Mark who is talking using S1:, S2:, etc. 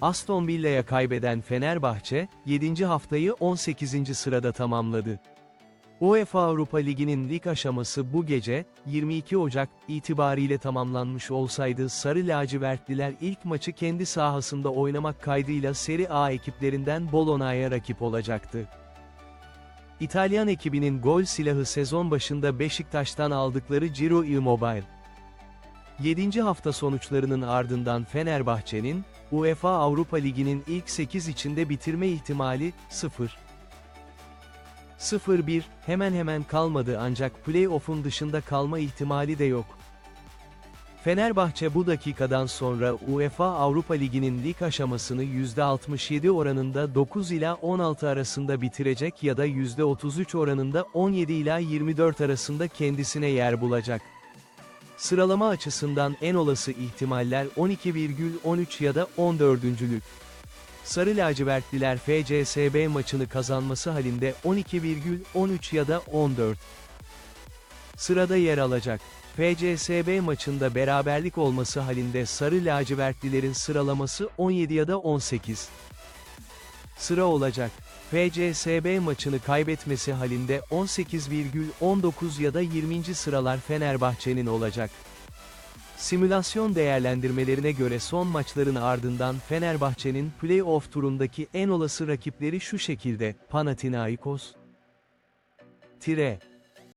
S1: Aston Villa'ya kaybeden Fenerbahçe, 7. haftayı 18. sırada tamamladı. UEFA Avrupa Ligi'nin lig aşaması bu gece, 22 Ocak, itibariyle tamamlanmış olsaydı Sarı Lacivertliler ilk maçı kendi sahasında oynamak kaydıyla Serie A ekiplerinden Bologna'ya rakip olacaktı. İtalyan ekibinin gol silahı sezon başında Beşiktaş'tan aldıkları Ciro Immobile. 7. hafta sonuçlarının ardından Fenerbahçe'nin, UEFA Avrupa Ligi'nin ilk 8 içinde bitirme ihtimali, 0. 0-1, hemen hemen kalmadı ancak play-off'un dışında kalma ihtimali de yok. Fenerbahçe bu dakikadan sonra UEFA Avrupa Ligi'nin lig aşamasını %67 oranında 9 ila 16 arasında bitirecek ya da %33 oranında 17 ila 24 arasında kendisine yer bulacak. Sıralama açısından en olası ihtimaller 12,13 ya da 14. Sarı lacivertliler FCSB maçını kazanması halinde 12,13 ya da 14. Sırada yer alacak. FCSB maçında beraberlik olması halinde Sarı lacivertlilerin sıralaması 17 ya da 18. Sıra olacak. FCSB maçını kaybetmesi halinde 18,19 ya da 20. sıralar Fenerbahçe'nin olacak. Simülasyon değerlendirmelerine göre son maçların ardından Fenerbahçe'nin play-off turundaki en olası rakipleri şu şekilde, Panathinaikos, Tire,